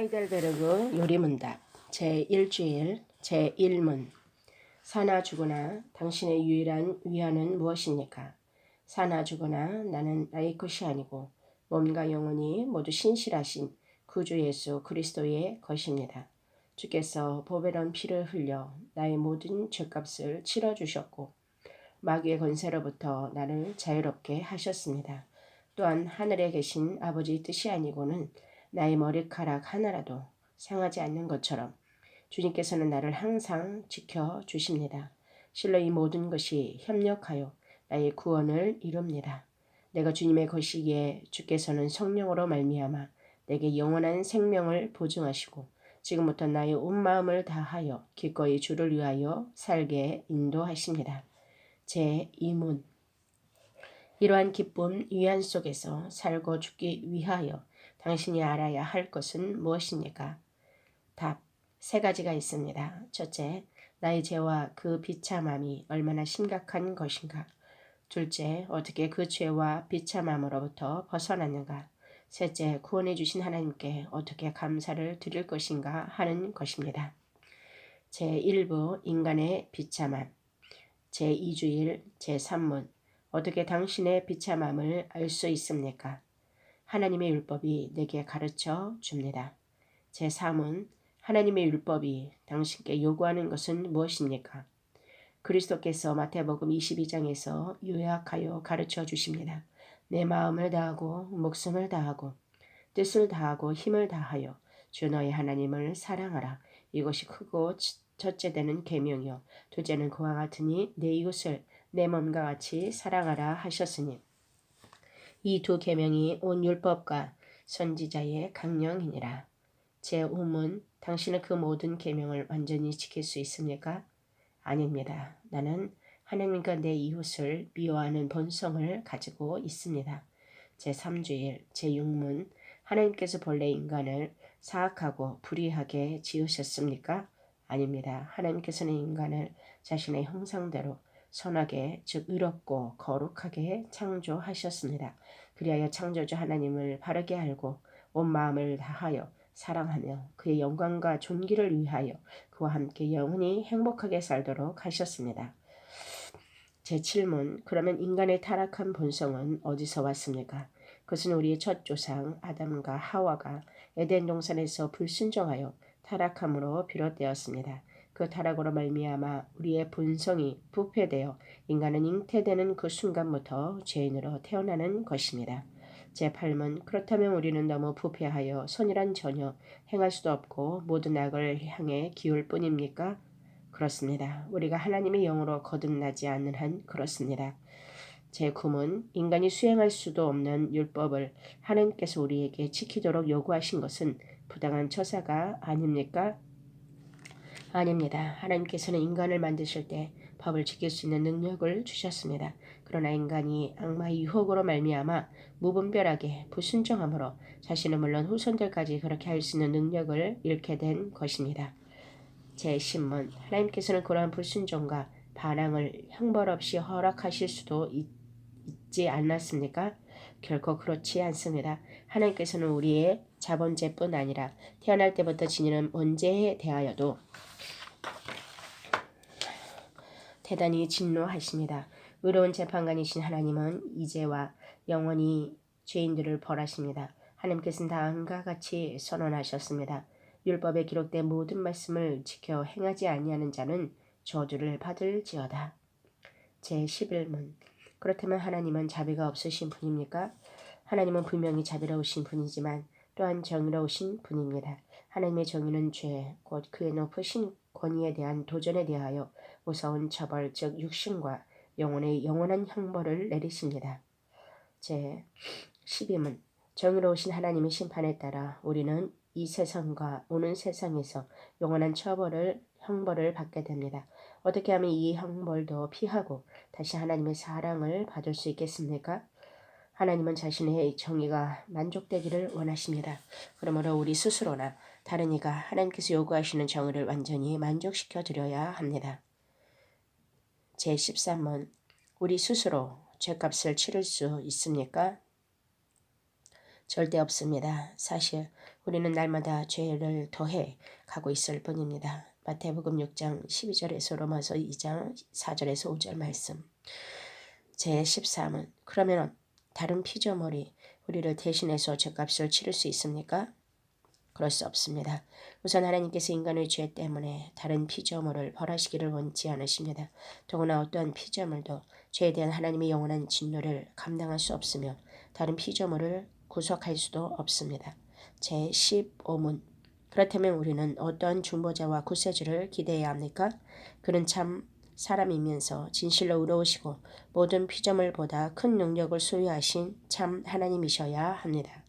하이델베르그 요리문답 제1주일 제1문 사나 죽으나 당신의 유일한 위안은 무엇입니까? 사나 죽으나 나는 나의 것이 아니고 몸과 영혼이 모두 신실하신 구주 예수 그리스도의 것입니다. 주께서 보배로운 피를 흘려 나의 모든 죄값을 치러주셨고 마귀의 권세로부터 나를 자유롭게 하셨습니다. 또한 하늘에 계신 아버지 뜻이 아니고는 나의 머리카락 하나라도 상하지 않는 것처럼 주님께서는 나를 항상 지켜 주십니다. 실로 이 모든 것이 협력하여 나의 구원을 이룹니다. 내가 주님의 것이기에 주께서는 성령으로 말미암아 내게 영원한 생명을 보증하시고 지금부터 나의 온 마음을 다하여 기꺼이 주를 위하여 살게 인도하십니다. 제 2문 이러한 기쁨 위안 속에서 살고 죽기 위하여 당신이 알아야 할 것은 무엇입니까? 답. 세 가지가 있습니다. 첫째, 나의 죄와 그 비참함이 얼마나 심각한 것인가. 둘째, 어떻게 그 죄와 비참함으로부터 벗어났는가. 셋째, 구원해 주신 하나님께 어떻게 감사를 드릴 것인가 하는 것입니다. 제1부 인간의 비참함 제2주일 제3문 어떻게 당신의 비참함을 알 수 있습니까? 하나님의 율법이 내게 가르쳐 줍니다. 제3은 하나님의 율법이 당신께 요구하는 것은 무엇입니까? 그리스도께서 마태복음 22장에서 요약하여 가르쳐 주십니다. 내 마음을 다하고 목숨을 다하고 뜻을 다하고 힘을 다하여 주 너의 하나님을 사랑하라. 이것이 크고 첫째 되는 계명이요 둘째는 그와 같으니 내 이웃을 내 몸과 같이 사랑하라 하셨으니 이 두 계명이 온 율법과 선지자의 강령이니라. 제 우문 당신은 그 모든 계명을 완전히 지킬 수 있습니까? 아닙니다. 나는 하나님과 내 이웃을 미워하는 본성을 가지고 있습니다. 제3주일 제6문 하나님께서 본래 인간을 사악하고 불의하게 지으셨습니까? 아닙니다. 하나님께서는 인간을 자신의 형상대로 선하게 즉 의롭고 거룩하게 창조하셨습니다. 그리하여 창조주 하나님을 바르게 알고 온 마음을 다하여 사랑하며 그의 영광과 존귀를 위하여 그와 함께 영원히 행복하게 살도록 하셨습니다. 제7문 그러면 인간의 타락한 본성은 어디서 왔습니까? 그것은 우리의 첫 조상 아담과 하와가 에덴 동산에서 불순종하여 타락함으로 비롯되었습니다. 그 타락으로 말미암아 우리의 본성이 부패되어 인간은 잉태되는 그 순간부터 죄인으로 태어나는 것입니다. 제8문 그렇다면 우리는 너무 부패하여 선이란 전혀 행할 수도 없고 모든 악을 향해 기울 뿐입니까? 그렇습니다. 우리가 하나님의 영으로 거듭나지 않는 한 그렇습니다. 제9문 인간이 수행할 수도 없는 율법을 하나님께서 우리에게 지키도록 요구하신 것은 부당한 처사가 아닙니까? 아닙니다. 하나님께서는 인간을 만드실 때 법을 지킬 수 있는 능력을 주셨습니다. 그러나 인간이 악마의 유혹으로 말미암아 무분별하게 불순종함으로 자신은 물론 후손들까지 그렇게 할 수 있는 능력을 잃게 된 것입니다. 제10문 하나님께서는 그러한 불순종과 반항을 형벌 없이 허락하실 수도 있, 있지 않았습니까? 결코 그렇지 않습니다. 하나님께서는 우리의 자본제뿐 아니라 태어날 때부터 지니는 언제에 대하여도 대단히 진노하십니다. 의로운 재판관이신 하나님은 이제와 영원히 죄인들을 벌하십니다. 하나님께서는 다음과 같이 선언하셨습니다. 율법에 기록된 모든 말씀을 지켜 행하지 아니하는 자는 저주를 받을지어다. 제11문 그렇다면 하나님은 자비가 없으신 분입니까? 하나님은 분명히 자비로우신 분이지만 또한 정의로우신 분입니다. 하나님의 정의는 죄, 곧 그의 높으신 권위에 대한 도전에 대하여 무서운 처벌, 즉 육신과 영혼의 영원한 형벌을 내리십니다. 제 12문 정의로우신 하나님의 심판에 따라 우리는 이 세상과 오는 세상에서 영원한 처벌을 형벌을 받게 됩니다. 어떻게 하면 이 형벌도 피하고 다시 하나님의 사랑을 받을 수 있겠습니까? 하나님은 자신의 정의가 만족되기를 원하십니다. 그러므로 우리 스스로나 다른 이가 하나님께서 요구하시는 정의를 완전히 만족시켜 드려야 합니다. 제13번 우리 스스로 죄값을 치를 수 있습니까? 절대 없습니다. 사실 우리는 날마다 죄를 더해 가고 있을 뿐입니다. 마태복음 6장 12절에서 로마서 2장 4절에서 5절 말씀. 제 13은 그러면 다른 피조물이 우리를 대신해서 죄값을 치를 수 있습니까? 그럴 수 없습니다. 우선 하나님께서 인간의 죄 때문에 다른 피조물을 벌하시기를 원치 않으십니다. 더구나 어떠한 피조물도 죄에 대한 하나님의 영원한 진노를 감당할 수 없으며 다른 피조물을 구속할 수도 없습니다. 제 15문 그렇다면 우리는 어떤 중보자와 구세주를 기대해야 합니까? 그는 참 사람이면서 진실로 의로우시고 모든 피조물보다 큰 능력을 소유하신 참 하나님이셔야 합니다.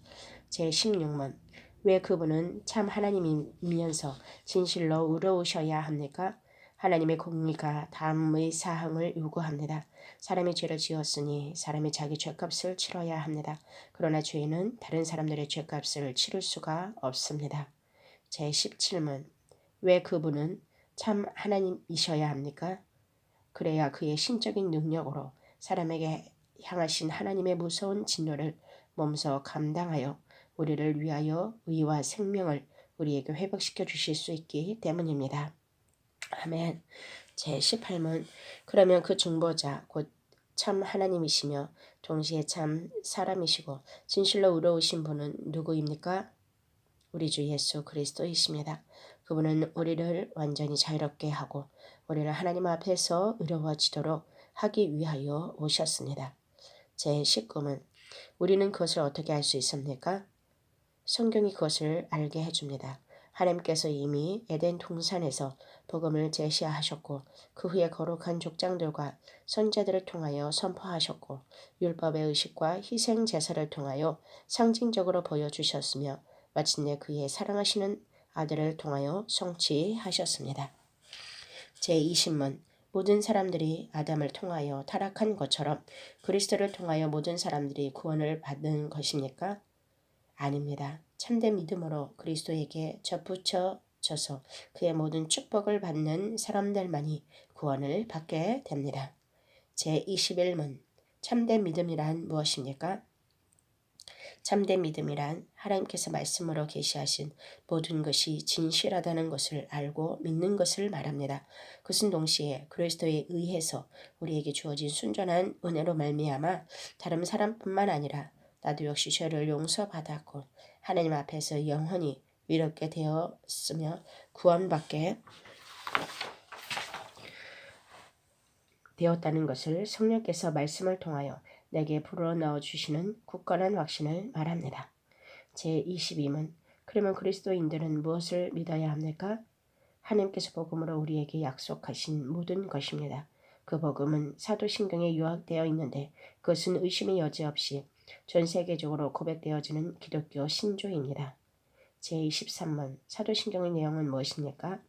제 16문 왜 그분은 참 하나님이면서 진실로 의로우셔야 합니까? 하나님의 공의가 다음의 사항을 요구합니다. 사람이 죄를 지었으니 사람이 자기 죄값을 치러야 합니다. 그러나 죄는 다른 사람들의 죄값을 치를 수가 없습니다. 제 17문 왜 그분은 참 하나님이셔야 합니까? 그래야 그의 신적인 능력으로 사람에게 향하신 하나님의 무서운 진노를 몸소 감당하여 우리를 위하여 의와 생명을 우리에게 회복시켜 주실 수 있기 때문입니다. 아멘. 제 18문 그러면 그 중보자 곧 참 하나님이시며 동시에 참 사람이시고 진실로 의로우신 분은 누구입니까? 우리 주 예수 그리스도이십니다. 그분은 우리를 완전히 자유롭게 하고 우리를 하나님 앞에서 의로워지도록 하기 위하여 오셨습니다. 제 19문 우리는 그것을 어떻게 알 수 있습니까? 성경이 그것을 알게 해줍니다. 하나님께서 이미 에덴 동산에서 복음을 제시하셨고 그 후에 거룩한 족장들과 선자들을 통하여 선포하셨고 율법의 의식과 희생 제사를 통하여 상징적으로 보여주셨으며 마침내 그의 사랑하시는 아들을 통하여 성취하셨습니다. 제20문 모든 사람들이 아담을 통하여 타락한 것처럼 그리스도를 통하여 모든 사람들이 구원을 받는 것입니까? 아닙니다. 참된 믿음으로 그리스도에게 접붙여져서 그의 모든 축복을 받는 사람들만이 구원을 받게 됩니다. 제21문 참된 믿음이란 무엇입니까? 참된 믿음이란 하나님께서 말씀으로 계시하신 모든 것이 진실하다는 것을 알고 믿는 것을 말합니다. 그것은 동시에 그리스도에 의해서 우리에게 주어진 순전한 은혜로 말미암아 다른 사람뿐만 아니라 나도 역시 죄를 용서받았고 하나님 앞에서 영원히 위롭게 되었으며 구원받게 되었다는 것을 성령께서 말씀을 통하여 내게 불어넣어 주시는 굳건한 확신을 말합니다. 제22문 그러면 그리스도인들은 무엇을 믿어야 합니까? 하나님께서 복음으로 우리에게 약속하신 모든 것입니다. 그 복음은 사도신경에 요약되어 있는데 그것은 의심의 여지 없이 전 세계적으로 고백되어지는 기독교 신조입니다. 제23문 사도신경의 내용은 무엇입니까?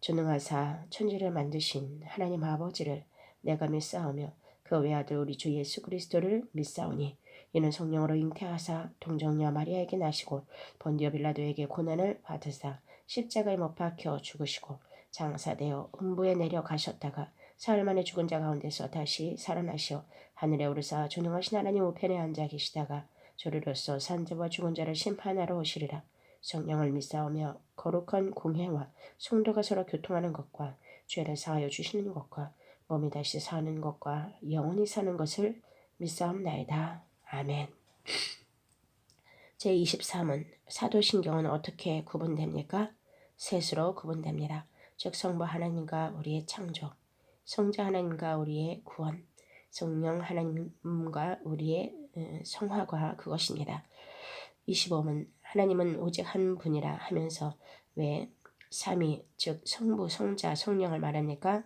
전능하사 천지를 만드신 하나님 아버지를 내가 믿사오며 그 외아들 우리 주 예수 그리스도를 믿사오니 이는 성령으로 잉태하사 동정녀 마리아에게 나시고 본디오 빌라도에게 고난을 받으사 십자가에 못 박혀 죽으시고 장사되어 음부에 내려가셨다가 사흘 만에 죽은 자 가운데서 다시 살아나시어 하늘에 오르사 존능하신 하나님 우편에 앉아 계시다가 저리로서 산자와 죽은 자를 심판하러 오시리라. 성령을 믿사오며 거룩한 공회와 성도가 서로 교통하는 것과 죄를 사하여 주시는 것과 몸이 다시 사는 것과 영원히 사는 것을 믿사옵나이다. 아멘. 제23은 사도신경은 어떻게 구분됩니까? 셋으로 구분됩니다. 즉 성부 하나님과 우리의 창조, 성자 하나님과 우리의 구원, 성령 하나님과 우리의 어, 성화가 그것입니다. 25문 하나님은 오직 한 분이라 하면서 왜 삼위 즉 성부, 성자, 성령을 말합니까?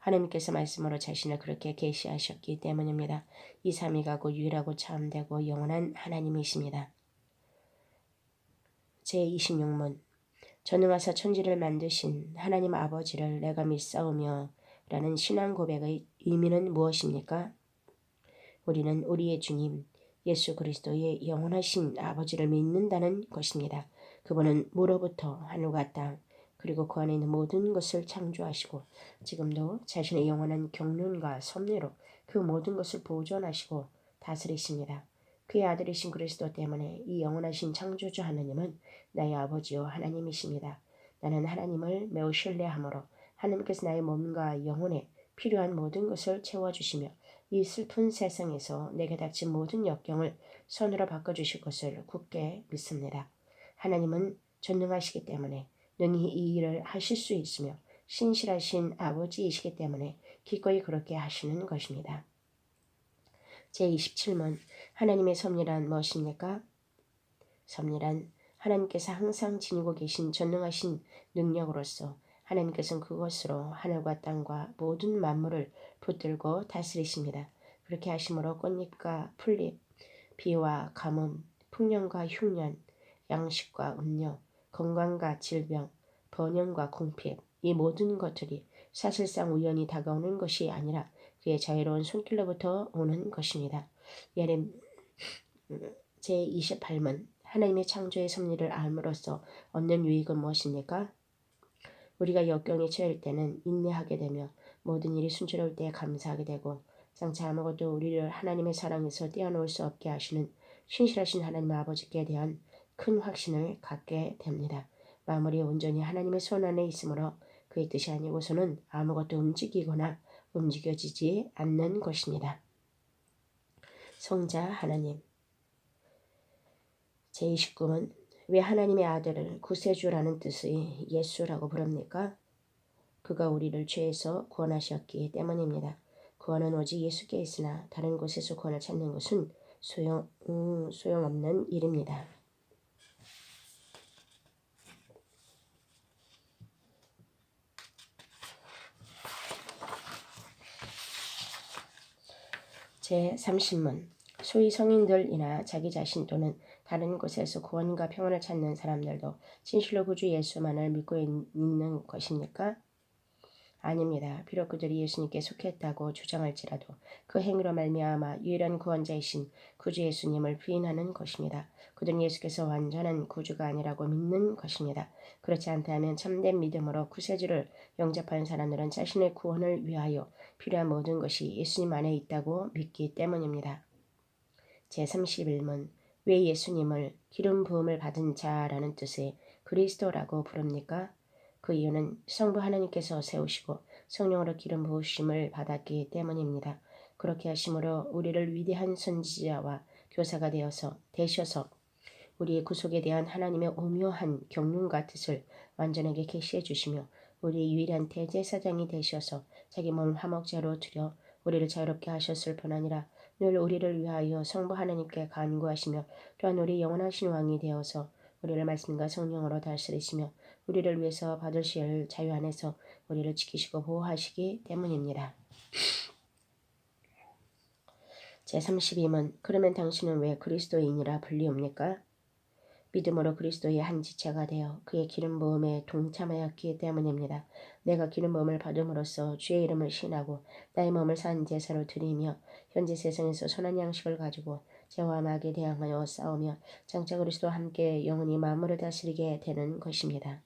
하나님께서 말씀으로 자신을 그렇게 계시하셨기 때문입니다. 이 삼위가 곧 유일하고 참되고 영원한 하나님이십니다. 제26문 전능하사 천지를 만드신 하나님 아버지를 내가 믿사오며 라는 신앙 고백의 의미는 무엇입니까? 우리는 우리의 주님 예수 그리스도의 영원하신 아버지를 믿는다는 것입니다. 그분은 무로부터 하늘과 땅 그리고 그 안에 있는 모든 것을 창조하시고 지금도 자신의 영원한 경륜과 섭리로 그 모든 것을 보존하시고 다스리십니다. 그의 아들이신 그리스도 때문에 이 영원하신 창조주 하나님은 나의 아버지요 하나님이십니다. 나는 하나님을 매우 신뢰하므로 하나님께서 나의 몸과 영혼에 필요한 모든 것을 채워주시며 이 슬픈 세상에서 내게 닥친 모든 역경을 선으로 바꿔주실 것을 굳게 믿습니다. 하나님은 전능하시기 때문에 능히 이 일을 하실 수 있으며 신실하신 아버지이시기 때문에 기꺼이 그렇게 하시는 것입니다. 제27문 하나님의 섭리란 무엇입니까? 섭리란 하나님께서 항상 지니고 계신 전능하신 능력으로서 하나님께서는 그것으로 하늘과 땅과 모든 만물을 붙들고 다스리십니다. 그렇게 하심으로 꽃잎과 풀잎, 비와 가뭄, 풍년과 흉년, 양식과 음료, 건강과 질병, 번영과 공핍, 이 모든 것들이 사실상 우연히 다가오는 것이 아니라 그의 자유로운 손길로부터 오는 것입니다. 예렘 제28문 하나님의 창조의 섭리를 알므로써 얻는 유익은 무엇입니까? 우리가 역경에 처할 때는 인내하게 되며 모든 일이 순조로울 때 감사하게 되고 장차 아무것도 우리를 하나님의 사랑에서 떼어놓을 수 없게 하시는 신실하신 하나님 아버지께 대한 큰 확신을 갖게 됩니다. 마무리 온전히 하나님의 손 안에 있으므로 그의 뜻이 아니고서는 아무것도 움직이거나 움직여지지 않는 것입니다. 성자 하나님 제29은 왜 하나님의 아들을 구세주라는 뜻의 예수라고 부릅니까? 그가 우리를 죄에서 구원하셨기 때문입니다. 구원은 오직 예수께 있으나 다른 곳에서 구원을 찾는 것은 소용, 음, 소용없는 일입니다. 제30문 소위 성인들이나 자기 자신 또는 다른 곳에서 구원과 평안을 찾는 사람들도 진실로 구주 예수만을 믿고 있는 것입니까? 아닙니다. 비록 그들이 예수님께 속했다고 주장할지라도 그 행위로 말미암아 유일한 구원자이신 구주 예수님을 부인하는 것입니다. 그들은 예수께서 완전한 구주가 아니라고 믿는 것입니다. 그렇지 않다면 참된 믿음으로 구세주를 영접하는 사람들은 자신의 구원을 위하여 필요한 모든 것이 예수님 안에 있다고 믿기 때문입니다. 제31문 왜 예수님을 기름 부음을 받은 자라는 뜻의 그리스도라고 부릅니까? 그 이유는 성부 하나님께서 세우시고 성령으로 기름 부으심을 받았기 때문입니다. 그렇게 하심으로 우리를 위대한 선지자와 교사가 되어서 되셔서 우리의 구속에 대한 하나님의 오묘한 경륜과 뜻을 완전하게 계시해 주시며 우리의 유일한 대제사장이 되셔서 자기 몸을 화목제로 드려 우리를 자유롭게 하셨을 뿐 아니라 늘 우리를 위하여 성부 하나님께 간구하시며 또한 우리 영원하신 왕이 되어서 우리를 말씀과 성령으로 다스리시며 우리를 위해서 받으실 자유 안에서 우리를 지키시고 보호하시기 때문입니다. 제32문 그러면 당신은 왜 그리스도인이라 불리옵니까? 믿음으로 그리스도의 한 지체가 되어 그의 기름 부음에 동참하였기 때문입니다. 내가 기름 부음을 받음으로써 주의 이름을 신하고 나의 몸을 산 제사로 드리며 현재 세상에서 선한 양식을 가지고 죄와 마귀에 대항하여 싸우며 장차 그리스도와 함께 영원히 만물을 다스리게 되는 것입니다.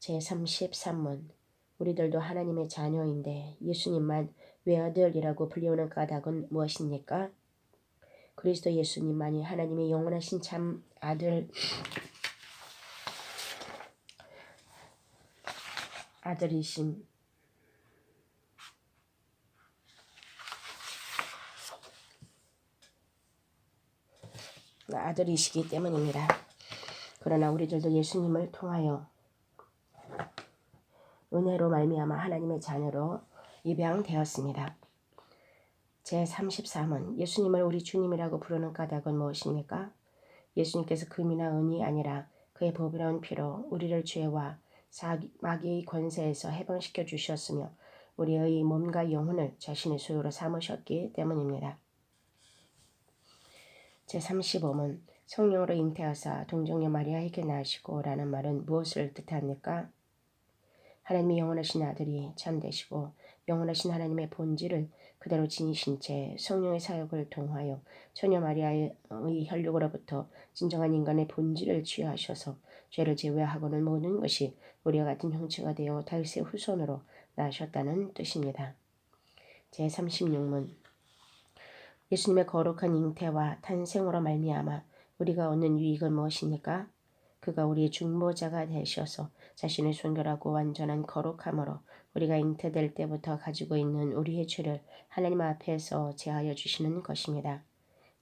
제33문 우리들도 하나님의 자녀인데 예수님만 외아들이라고 불리우는 까닭은 무엇입니까? 그리스도 예수님만이 하나님의 영원하신 참 아들 아들이신 아들이시기 때문입니다. 그러나 우리들도 예수님을 통하여 은혜로 말미암아 하나님의 자녀로 입양되었습니다. 제33은 예수님을 우리 주님이라고 부르는 까닭은 무엇입니까? 예수님께서 금이나 은이 아니라 그의 보배로운 피로 우리를 죄와 마귀의 권세에서 해방시켜 주셨으며 우리의 몸과 영혼을 자신의 소유로 삼으셨기 때문입니다. 제35문 성령으로 잉태하사 동정녀 마리아에게 낳으시고 라는 말은 무엇을 뜻합니까? 하나님의 영원하신 아들이 참되시고 영원하신 하나님의 본질을 그대로 지니신 채 성령의 사역을 통하여 처녀 마리아의 혈육으로부터 진정한 인간의 본질을 취하셔서 죄를 제외하고는 모든 것이 우리와 같은 형체가 되어 다윗의 후손으로 나셨다는 뜻입니다. 제36문 예수님의 거룩한 잉태와 탄생으로 말미암아 우리가 얻는 유익은 무엇입니까? 그가 우리의 중보자가 되셔서 자신의 순결하고 완전한 거룩함으로 우리가 잉태될 때부터 가지고 있는 우리의 죄를 하나님 앞에서 제하여 주시는 것입니다.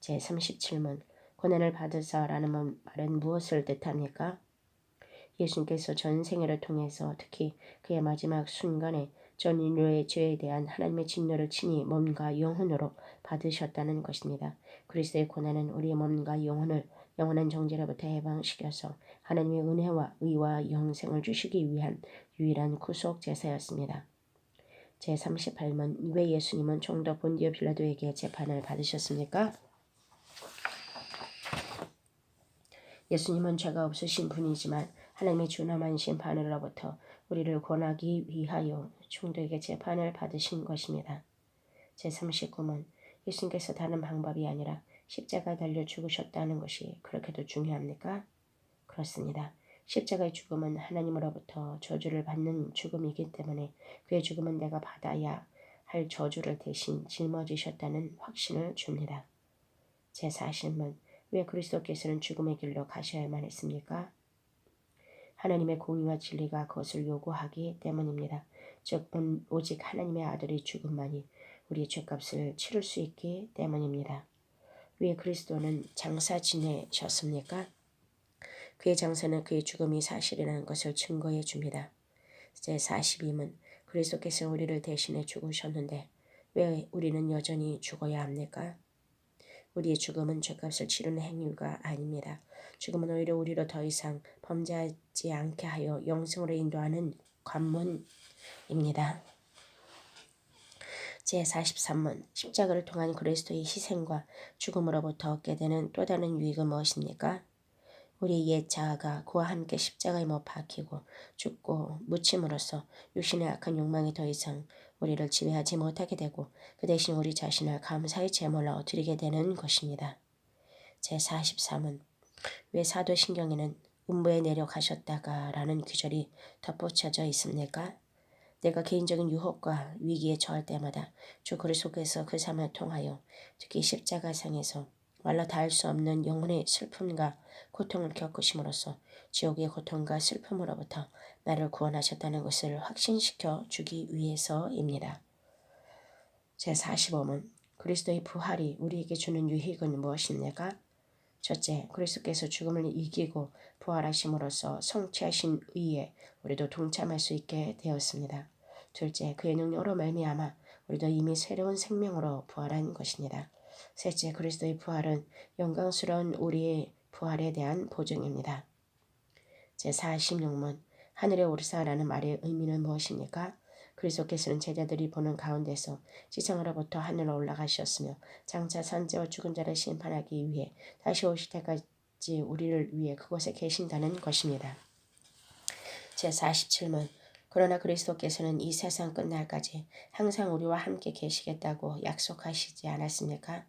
제 37문 고난을 받으사라는 말은 무엇을 뜻합니까? 예수님께서 전 생애를 통해서 특히 그의 마지막 순간에 전 인류의 죄에 대한 하나님의 진노를 친히 몸과 영혼으로 받으셨다는 것입니다. 그리스도의 고난은 우리의 몸과 영혼을 영원한 정죄로부터 해방시켜서 하나님의 은혜와 의와 영생을 주시기 위한 유일한 구속 제사였습니다. 제38문 왜 예수님은 총독 본디오 빌라도에게 재판을 받으셨습니까? 예수님은 죄가 없으신 분이지만 하나님의 준엄한 심판으로부터 우리를 권하기 위하여 총독에게 재판을 받으신 것입니다. 제39문 예수님께서 다른 방법이 아니라 십자가 달려 죽으셨다는 것이 그렇게도 중요합니까? 그렇습니다. 십자가의 죽음은 하나님으로부터 저주를 받는 죽음이기 때문에 그의 죽음은 내가 받아야 할 저주를 대신 짊어지셨다는 확신을 줍니다. 제40문 왜 그리스도께서는 죽음의 길로 가셔야만 했습니까? 하나님의 공의와 진리가 그것을 요구하기 때문입니다. 즉 오직 하나님의 아들의 죽음만이 우리의 죄값을 치를 수 있기 때문입니다. 왜 그리스도는 장사 지내셨습니까? 그의 장사는 그의 죽음이 사실이라는 것을 증거해 줍니다. 제42문 그리스도께서 우리를 대신해 죽으셨는데 왜 우리는 여전히 죽어야 합니까? 우리의 죽음은 죄값을 치르는 행위가 아닙니다. 죽음은 오히려 우리로 더 이상 범죄하지 않게 하여 영생으로 인도하는 관문입니다. 제43문 십자가를 통한 그리스도의 희생과 죽음으로부터 얻게 되는 또 다른 유익은 무엇입니까? 우리 옛 자아가 그와 함께 십자가에 못 박히고 죽고 묻힘으로써 육신의 악한 욕망이 더 이상 우리를 지배하지 못하게 되고 그 대신 우리 자신을 감사의 제물로 드리게 되는 것입니다. 제43은 왜 사도신경에는 음부에 내려가셨다가 라는 규절이 덧붙여져 있습니까? 내가 개인적인 유혹과 위기에 처할 때마다 주 그리스도께서 그 삶을 통하여 특히 십자가상에서 말로 다할수 없는 영혼의 슬픔과 고통을 겪으심으로써 지옥의 고통과 슬픔으로부터 나를 구원하셨다는 것을 확신시켜 주기 위해서입니다. 제45문 그리스도의 부활이 우리에게 주는 유익은 무엇입니까? 첫째, 그리스도께서 죽음을 이기고 부활하심으로써 성취하신 의에 우리도 동참할 수 있게 되었습니다. 둘째, 그의 능력으로 말미암아 우리도 이미 새로운 생명으로 부활한 것입니다. 셋째, 그리스도의 부활은 영광스러운 우리의 부활에 대한 보증입니다. 제46문 하늘에 오르사라는 말의 의미는 무엇입니까? 그리스도께서는 제자들이 보는 가운데서 지상으로부터 하늘로 올라가셨으며 장차 산재와 죽은 자를 심판하기 위해 다시 오실 때까지 우리를 위해 그곳에 계신다는 것입니다. 제47문 그러나 그리스도께서는 이 세상 끝날까지 항상 우리와 함께 계시겠다고 약속하시지 않았습니까?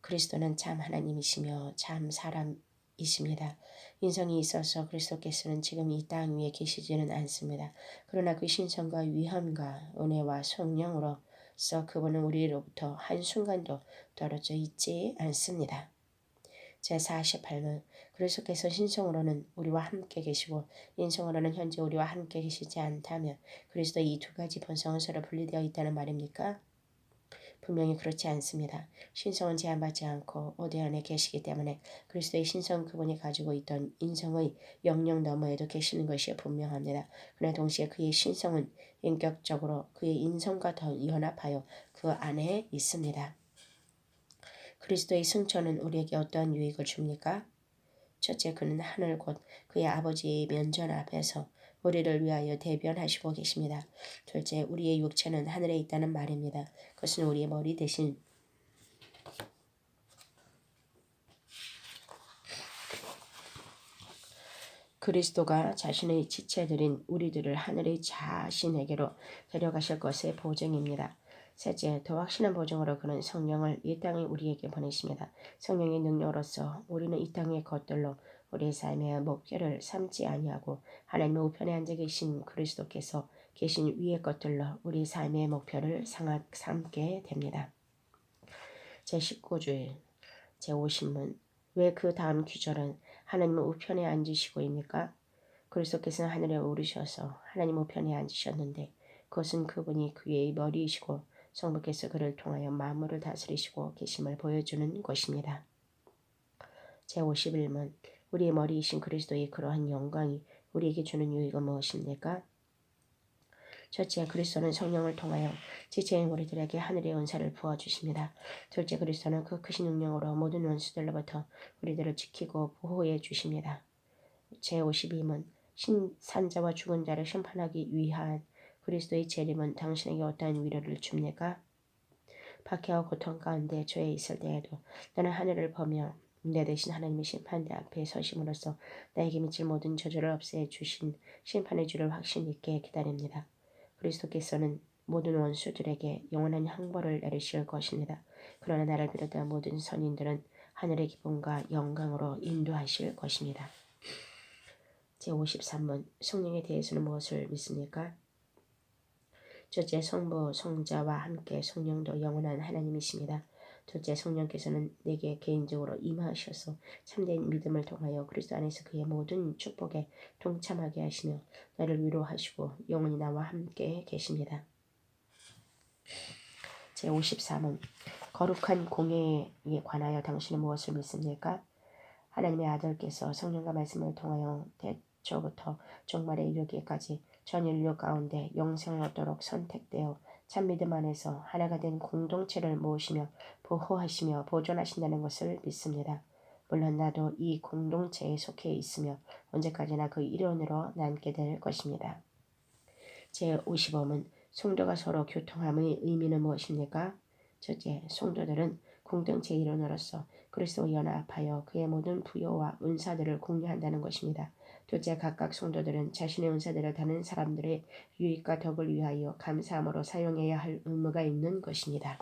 그리스도는 참 하나님이시며 참 사람이십니다. 인성이 있어서 그리스도께서는 지금 이 땅 위에 계시지는 않습니다. 그러나 그 신성과 위엄과 은혜와 성령으로서 그분은 우리로부터 한순간도 떨어져 있지 않습니다. 제48문 그리스도께서 신성으로는 우리와 함께 계시고 인성으로는 현재 우리와 함께 계시지 않다면 그리스도 이 두 가지 본성은 서로 분리되어 있다는 말입니까? 분명히 그렇지 않습니다. 신성은 제한받지 않고 어디 안에 계시기 때문에 그리스도의 신성 그분이 가지고 있던 인성의 영역 너머에도 계시는 것이 분명합니다. 그러나 동시에 그의 신성은 인격적으로 그의 인성과 더 연합하여 그 안에 있습니다. 그리스도의 승천은 우리에게 어떠한 유익을 줍니까? 첫째, 그는 하늘 곧 그의 아버지의 면전 앞에서 우리를 위하여 대변하시고 계십니다. 둘째, 우리의 육체는 하늘에 있다는 말입니다. 그것은 우리의 머리 대신 그리스도가 자신의 지체들인 우리들을 하늘의 자신에게로 데려가실 것의 보증입니다. 셋째, 더 확신한 보증으로 그는 성령을 이 땅에 우리에게 보내십니다. 성령의 능력으로서 우리는 이 땅의 것들로 우리의 삶의 목표를 삼지 아니하고 하나님의 우편에 앉아 계신 그리스도께서 계신 위의 것들로 우리 삶의 목표를 삼게 됩니다. 제19주일 제50문 왜 그 다음 귀절은 하나님은 우편에 앉으시고입니까? 그리스도께서는 하늘에 오르셔서 하나님 우편에 앉으셨는데 그것은 그분이 그의 머리이시고 성부께서 그를 통하여 만물을 다스리시고 계심을 보여주는 것입니다. 제51문 우리의 머리이신 그리스도의 그러한 영광이 우리에게 주는 유익은 무엇입니까? 첫째, 그리스도는 성령을 통하여 지체인 우리들에게 하늘의 은사를 부어주십니다. 둘째, 그리스도는 그 크신 능력으로 모든 원수들로부터 우리들을 지키고 보호해 주십니다. 제52문 신산자와 죽은 자를 심판하기 위한 그리스도의 재림은 당신에게 어떠한 위로를 줍니까? 박해와 고통 가운데 죄에 있을 때에도 나는 하늘을 보며 내 대신 하나님의 심판대 앞에 서심으로써 나에게 미칠 모든 저주를 없애 주신 심판의 주를 확신 있게 기다립니다. 그리스도께서는 모든 원수들에게 영원한 형벌을 내리실 것입니다. 그러나 나를 비롯한 모든 선인들은 하늘의 기쁨과 영광으로 인도하실 것입니다. 제53문 성령에 대해서는 무엇을 믿습니까? 첫째 성부 성자와 함께 성령도 영원한 하나님이십니다. 둘째 성령께서는 내게 개인적으로 임하셔서 참된 믿음을 통하여 그리스도 안에서 그의 모든 축복에 동참하게 하시며 나를 위로하시고 영원히 나와 함께 계십니다. 제54문 거룩한 공예에 관하여 당신은 무엇을 믿습니까? 하나님의 아들께서 성령과 말씀을 통하여 대초부터 종말에 이르기까지 전 인류 가운데 영생을 얻도록 선택되어 참 믿음 안에서 하나가 된 공동체를 모으시며 보호하시며 보존하신다는 것을 믿습니다. 물론 나도 이 공동체에 속해 있으며 언제까지나 그 일원으로 남게 될 것입니다. 제55문 성도가 서로 교통함의 의미는 무엇입니까? 첫째, 성도들은 공동체 일원으로서 그리스도 연합하여 그의 모든 부여와 은사들을 공유한다는 것입니다. 둘째, 각각 성도들은 자신의 은사들을 다른 사람들의 유익과 덕을 위하여 감사함으로 사용해야 할 의무가 있는 것입니다.